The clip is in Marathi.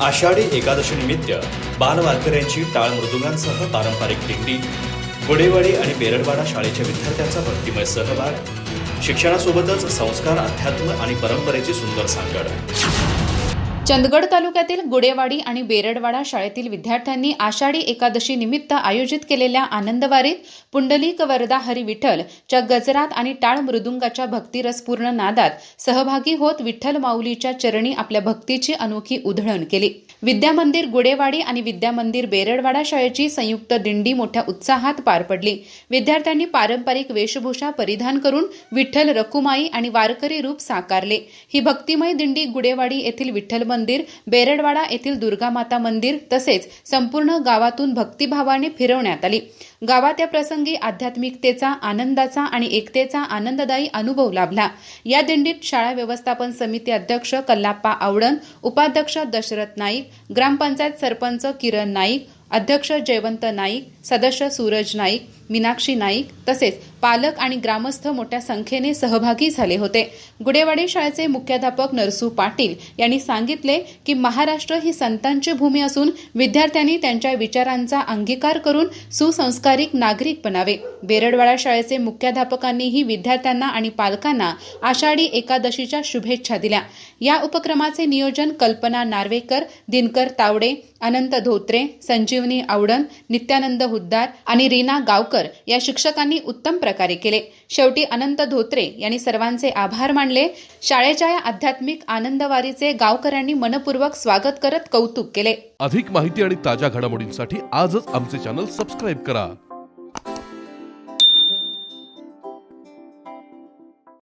आषाढी एकादशी निमित्त बालवारकऱ्यांची टाळ मृदुंगांसह पारंपरिक दिंडी गुडेवाडी आणि बेरडवाडा शाळेच्या विद्यार्थ्यांचा भक्तिमय सहभाग शिक्षणासोबतच संस्कार अध्यात्म आणि परंपरेची सुंदर सांगड. चंदगड तालुक्यातील गुडेवाडी आणि बेरडवाडा शाळेतील विद्यार्थ्यांनी आषाढी एकादशी निमित्त आयोजित केलेल्या आनंदवारीत पुंडलिक वरदा हरी विठ्ठल च्या गजरात आणि टाळ मृदुंगाच्या भक्तिरसपूर्ण नादात सहभागी होत विठ्ठल माऊलीच्या चरणी आपल्या भक्तीची अनोखी उधळण केली. विद्यामंदिर गुडेवाडी आणि विद्यामंदिर बेरडवाडा शाळेची संयुक्त दिंडी मोठ्या उत्साहात पार पडली. विद्यार्थ्यांनी पारंपरिक वेशभूषा परिधान करून विठ्ठल रखुमाई आणि वारकरी रूप साकारले. ही भक्तिमय दिंडी गुडेवाडी येथील विठ्ठल मंदिर बेरडवाडा येथील दुर्गामाता मंदिर तसेच संपूर्ण गावातून भक्तिभावाने फिरवण्यात आली. गावात या प्रसंगी आध्यात्मिकतेचा आनंदाचा आणि एकतेचा आनंददायी अनुभव लाभला. या दिंडीत शाळा व्यवस्थापन समिती अध्यक्ष कल्लाप्पा आवडण उपाध्यक्ष दशरथ नाईक ग्रामपंचायत सरपंच किरण नाईक अध्यक्ष जयवंत नाईक सदस्य सूरज नाईक मीनाक्षी नाईक तसेच पालक आणि ग्रामस्थ मोठ्या संख्येने सहभागी झाले होते. गुडेवाडी शाळेचे मुख्याध्यापक नरसू पाटील यांनी सांगितले की महाराष्ट्र ही संतांची भूमी असून विद्यार्थ्यांनी त्यांच्या विचारांचा अंगीकार करून सुसंस्कारिक नागरिक बनावे. बेरडवाडा शाळेचे मुख्याध्यापकांनीही विद्यार्थ्यांना आणि पालकांना आषाढी एकादशीच्या शुभेच्छा दिल्या. या उपक्रमाचे नियोजन कल्पना नार्वेकर दिनकर तावडे अनंत धोत्रे संजीव संजीवनी आवडन नित्यानंद हुद्दार आणि रीना गावकर या शिक्षकांनी उत्तम प्रकारे केले. शेवटी अनंत धोत्रे यांनी सर्वांचे आभार मानले. शाळेच्या या आध्यात्मिक आनंदवारीचे गावकऱ्यांनी मनपूर्वक स्वागत करत कौतुक केले. अधिक माहिती आणि ताज्या घडामोडींसाठी आजच आमचे चॅनल सबस्क्राईब करा.